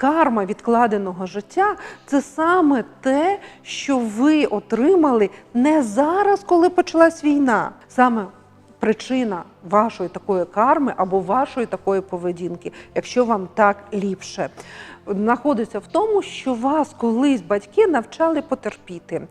карма відкладеного життя це саме те, що ви отримали не зараз, коли почалась війна. Саме причина вашої такої карми або вашої такої поведінки, якщо вам так ліпше, знаходиться в тому, що вас колись батьки навчали потерпіти.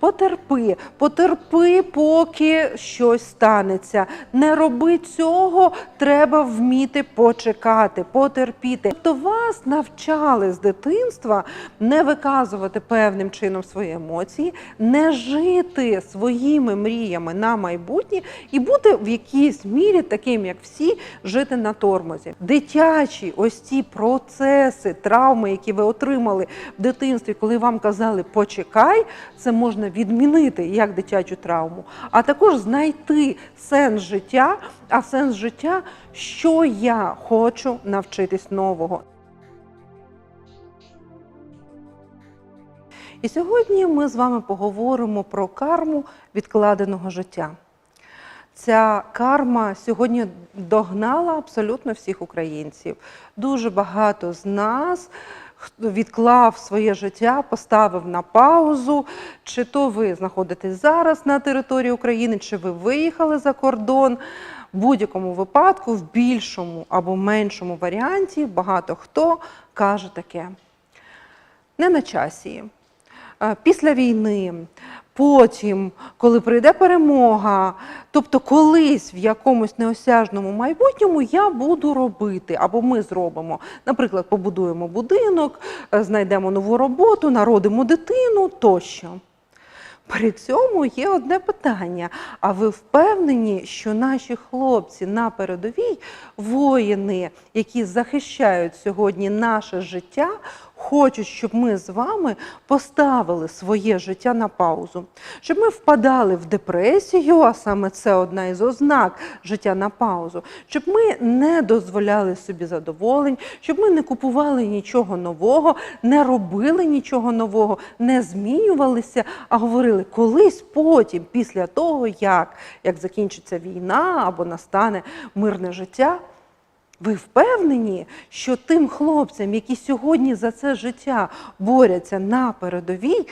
Потерпи, потерпи, поки щось станеться. Не роби цього, треба вміти почекати, потерпіти. Тобто вас навчали з дитинства не виказувати певним чином свої емоції, не жити своїми мріями на майбутнє і бути в якійсь таким, як всі, жити на тормозі. Дитячі ось ці процеси, травми, які ви отримали в дитинстві, коли вам казали почекай, це можна відмінити як дитячу травму, а також знайти сенс життя. А сенс життя, що я хочу навчитись нового. І сьогодні ми з вами поговоримо про карму відкладеного життя. Ця карма сьогодні догнала абсолютно всіх українців. Дуже багато з нас відклав своє життя, поставив на паузу. Чи то ви знаходитесь зараз на території України, чи ви виїхали за кордон. В будь-якому випадку, в більшому або меншому варіанті, багато хто каже таке: не на часі. Е, Після війни, потім, коли прийде перемога, тобто колись в якомусь неосяжному майбутньому я буду робити, або ми зробимо. Наприклад, побудуємо будинок, е, знайдемо нову роботу, народимо дитину тощо. При цьому є одне питання. А ви впевнені, що наші хлопці на передовій, воїни, які захищають сьогодні наше життя, хочуть, щоб ми з вами поставили своє життя на паузу, щоб ми впадали в депресію, а саме це одна із ознак життя на паузу, щоб ми не дозволяли собі задоволень, щоб ми не купували нічого нового, не робили нічого нового, не змінювалися, а говорили колись потім, після того, як, як закінчиться війна або настане мирне життя. Ви впевнені, що тим хлопцям, які сьогодні за це життя борються на передовій,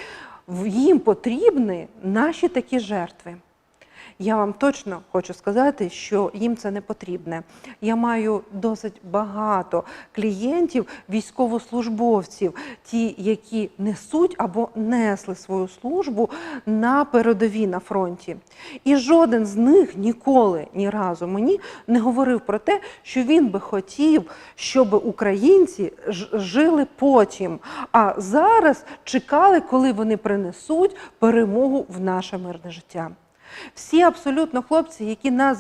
їм потрібні наші такі жертви? Я вам точно хочу сказати, що їм це не потрібне. Я маю досить багато клієнтів, військовослужбовців, ті, які несуть або несли свою службу на передовій на фронті. І жоден з них ніколи ні разу мені не говорив про те, що він би хотів, щоб українці жили потім, а зараз чекали, коли вони принесуть перемогу в наше мирне життя. Всі абсолютно хлопці, які нас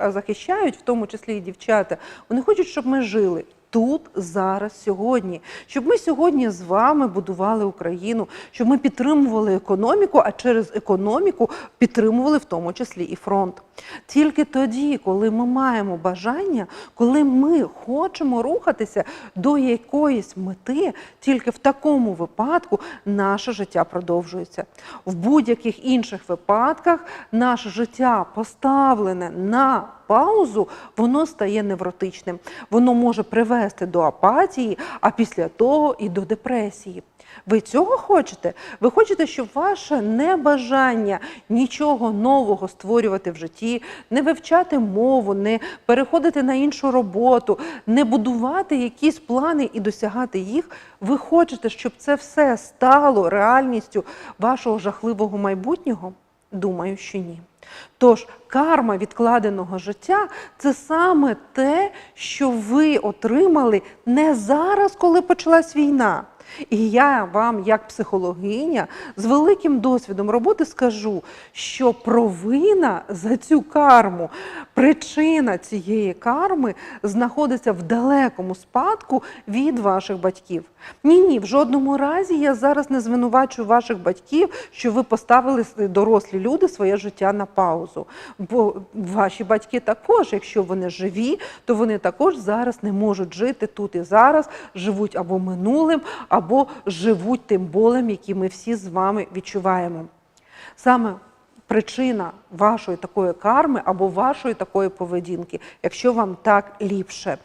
захищають, в тому числі і дівчата, вони хочуть, щоб ми жили. Тут, зараз, сьогодні, щоб ми сьогодні з вами будували Україну, щоб ми підтримували економіку, а через економіку підтримували в тому числі і фронт. Тільки тоді, коли ми маємо бажання, коли ми хочемо рухатися до якоїсь мети, тільки в такому випадку наше життя продовжується. В будь-яких інших випадках наше життя поставлене на паузу, воно стає невротичним. Воно може привести до апатії, а після того і до депресії. Ви цього хочете? Ви хочете, щоб ваше небажання нічого нового створювати в житті, не вивчати мову, не переходити на іншу роботу, не будувати якісь плани і досягати їх. Ви хочете, щоб це все стало реальністю вашого жахливого майбутнього? Думаю, що ні. Тож карма відкладеного життя це саме те, що ви отримали не зараз, коли почалась війна. І я вам, як психологиня, з великим досвідом роботи скажу, що провина за цю карму, причина цієї карми знаходиться в далекому спадку від ваших батьків. Ні, ні, в жодному разі я зараз не звинувачую ваших батьків, що ви поставили дорослі люди своє життя на паузу. Бо ваші батьки також, якщо вони живі, то вони також зараз не можуть жити тут і зараз, живуть або минулим, або живуть тим болем, який ми всі з вами відчуваємо. Саме причина вашої такої карми або вашої такої поведінки, якщо вам так ліпше.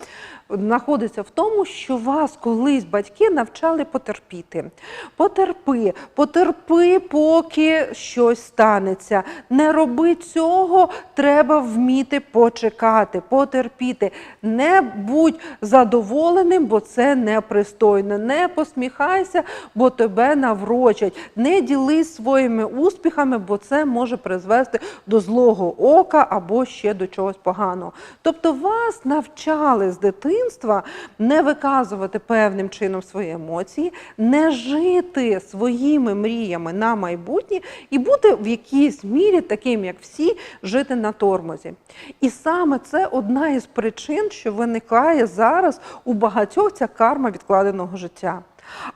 Знаходиться в тому, що вас колись батьки навчали потерпіти. Потерпи, потерпи, поки щось станеться. Не роби цього, треба вміти почекати, потерпіти. Не будь задоволеним, бо це непристойно. Не посміхайся, бо тебе наврочать. Не ділись своїми успіхами, бо це може призвести до злого ока або ще до чогось поганого. Тобто вас навчали з дитинства не виказувати певним чином свої емоції, не жити своїми мріями на майбутнє і бути в якійсь мірі таким, як всі, жити на тормозі. І саме це одна із причин, що виникає зараз у багатьох ця карма відкладеного життя.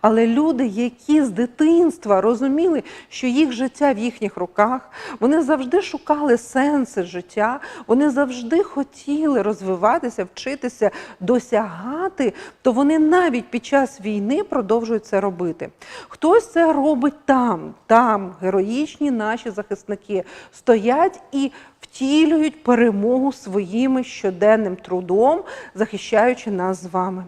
Але люди, які з дитинства розуміли, що їх життя в їхніх руках, вони завжди шукали сенси життя, вони завжди хотіли розвиватися, вчитися, досягати, то вони навіть під час війни продовжують це робити. Хтось це робить там, там героїчні наші захисники стоять і втілюють перемогу своїм щоденним трудом, захищаючи нас з вами.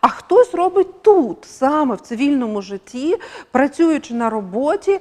А хтось робить тут, саме в цивільному житті, працюючи на роботі,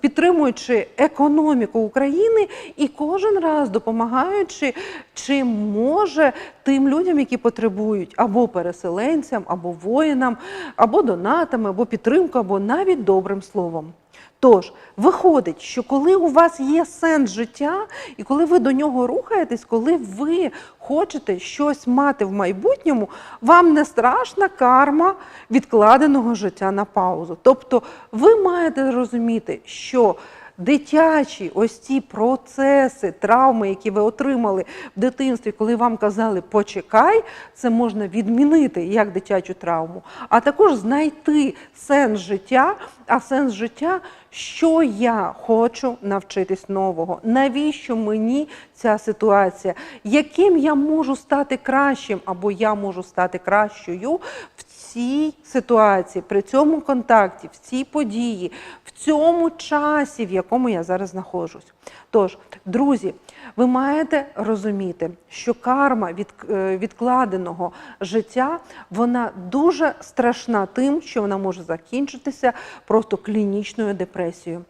підтримуючи економіку України і кожен раз допомагаючи, чим може тим людям, які потребують, або переселенцям, або воїнам, або донатами, або підтримкою, або навіть добрим словом. Тож, виходить, що коли у вас є сенс життя, і коли ви до нього рухаєтесь, коли ви хочете щось мати в майбутньому, вам не страшна карма відкладеного життя на паузу. Тобто ви маєте розуміти, що дитячі ось ці процеси, травми, які ви отримали в дитинстві, коли вам казали почекай, це можна відмінити як дитячу травму, а також знайти сенс життя. А сенс життя, що я хочу навчитись нового, навіщо мені ця ситуація, яким я можу стати кращим, або я можу стати кращою в цій ситуації, при цьому контакті, в цій події, в цьому часі, в якому я зараз знаходжусь. Тож, друзі, ви маєте розуміти, що карма від, е, відкладеного життя вона дуже страшна тим, що вона може закінчитися просто клінічною депресією.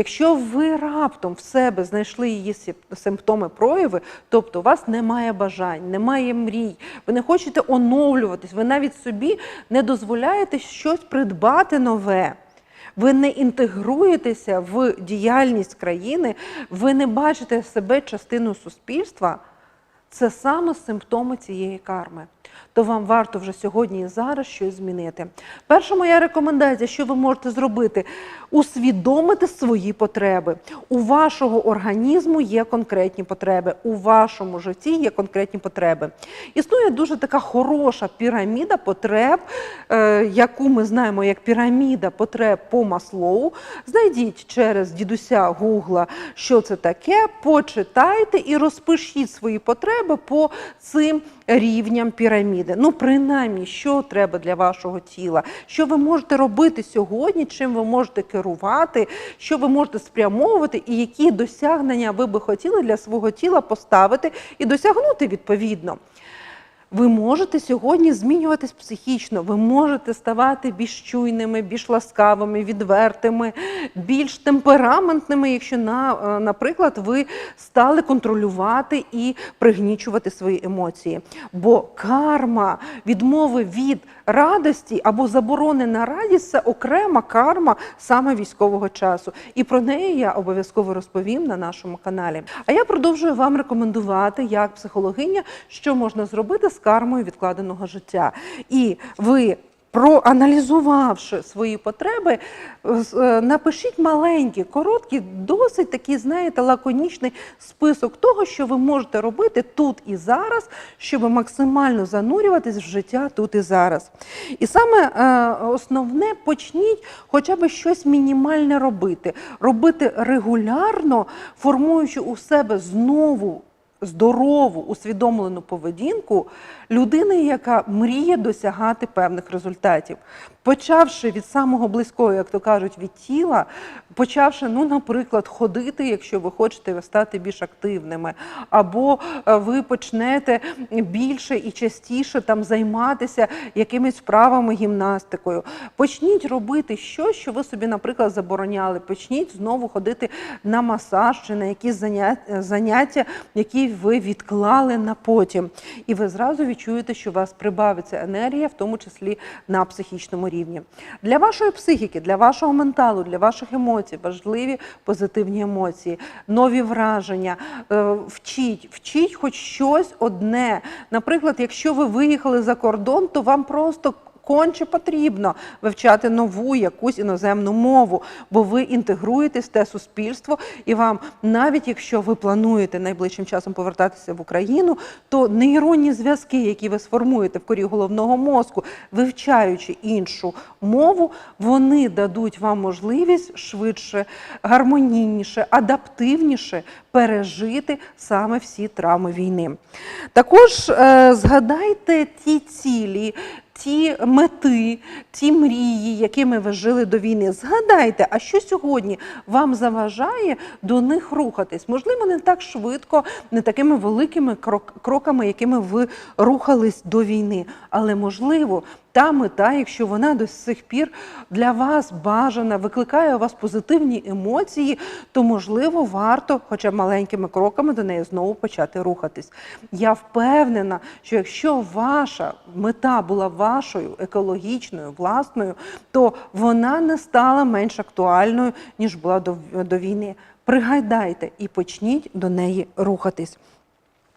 Якщо ви раптом в себе знайшли її симптоми прояви, тобто у вас немає бажань, немає мрій, ви не хочете оновлюватись, ви навіть собі не дозволяєте щось придбати нове. Ви не інтегруєтеся в діяльність країни, ви не бачите себе частиною суспільства. Це саме симптоми цієї карми. То вам варто вже сьогодні і зараз щось змінити. Перша моя рекомендація, що ви можете зробити, усвідомити свої потреби. У вашого організму є конкретні потреби, у вашому житті є конкретні потреби. Існує дуже така хороша піраміда потреб, е, яку ми знаємо як піраміда потреб по Маслоу. Знайдіть через дідуся Гугла, що це таке, почитайте і розпишіть свої потреби по цим рівням піраміди. Ну, принаймні, що треба для вашого тіла, що ви можете робити сьогодні, чим ви можете керувати, що ви можете спрямовувати, і які досягнення ви би хотіли для свого тіла поставити і досягнути відповідно. Ви можете сьогодні змінюватись психічно, ви можете ставати більш чуйними, більш ласкавими, відвертими, більш темпераментними, якщо, е, наприклад, ви стали контролювати і пригнічувати свої емоції. Бо карма відмови від радості або заборони на радість це окрема карма саме військового часу. І про неї я обов'язково розповім на нашому каналі. А я продовжую вам рекомендувати як психологиня, що можна зробити з кармою відкладеного життя. І ви. Проаналізувавши свої потреби, е, напишіть маленький, короткий, досить такий, знаєте, лаконічний список того, що ви можете робити тут і зараз, щоб максимально занурюватись в життя тут і зараз. І саме е, основне почніть хоча б щось мінімальне робити, робити регулярно, формуючи у себе знову здорову, усвідомлену поведінку людини, яка мріє досягати певних результатів. Почавши від самого близького, як то кажуть, від тіла, почавши, ну, наприклад, ходити, якщо ви хочете стати більш активними, або е, ви почнете більше і частіше там займатися якимись вправами, гімнастикою. Почніть робити щось, що ви собі, наприклад, забороняли. Почніть знову ходити на масаж чи на якісь заняття, заняття, які ви відклали на потім. І ви зразу відчуєте, що у вас прибавиться енергія, в тому числі на психічному рівні. Для вашої психіки, для вашого менталу, для ваших емоцій важливі позитивні емоції, нові враження. Е, Вчіть, вчіть хоч щось одне. Наприклад, якщо ви виїхали за кордон, то вам просто конче потрібно вивчати нову якусь іноземну мову, бо ви інтегруєтесь в те суспільство, і вам, навіть якщо ви плануєте найближчим часом повертатися в Україну, то нейронні зв'язки, які ви сформуєте в корі головного мозку, вивчаючи іншу мову, вони дадуть вам можливість швидше, гармонійніше, адаптивніше пережити саме всі травми війни. Також е, згадайте ті цілі, ті мети, ті мрії, якими ви жили до війни. Згадайте, а що сьогодні вам заважає до них рухатись? Можливо, не так швидко, не такими великими крок- кроками, якими ви рухались до війни, але можливо. Та мета, якщо вона до сих пір для вас бажана, викликає у вас позитивні емоції, то можливо варто, хоча б маленькими кроками, до неї знову почати рухатись. Я впевнена, що якщо ваша мета була вашою екологічною, власною, то вона не стала менш актуальною ніж була до, до війни. Пригадайте і почніть до неї рухатись.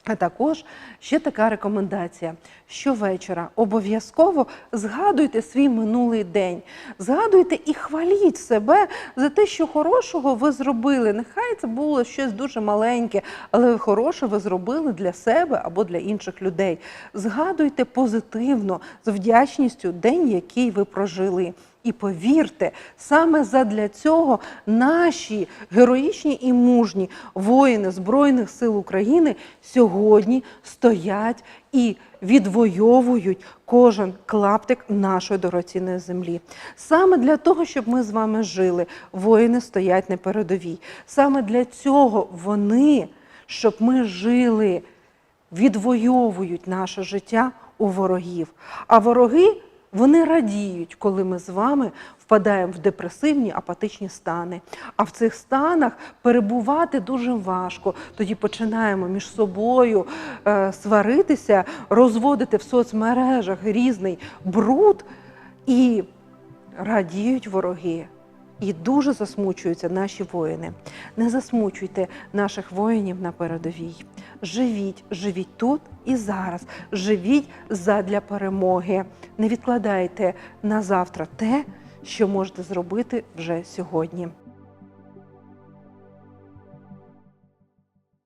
А також ще така рекомендація: щовечора обов'язково згадуйте свій минулий день, згадуйте і хваліть себе за те, що хорошого ви зробили. Нехай це було щось дуже маленьке, але хороше ви зробили для себе або для інших людей. Згадуйте позитивно, з вдячністю день, який ви прожили. І повірте, саме задля цього наші героїчні і мужні воїни Збройних сил України сьогодні стоять і відвоюють кожен клаптик нашої дорогоцінної землі. Саме для того, щоб ми з вами жили, воїни стоять на передовій. Саме для цього вони, щоб ми жили, відвоюють наше життя у ворогів. А вороги вони радіють, коли ми з вами впадаємо в депресивні апатичні стани. А в цих станах перебувати дуже важко. Тоді починаємо між собою е, сваритися, розводити в соцмережах різний бруд і радіють вороги. І дуже засмучуються наші воїни. Не засмучуйте наших воїнів на передовій. Живіть, живіть тут і зараз. Живіть задля перемоги. Не відкладайте на завтра те, що можете зробити вже сьогодні.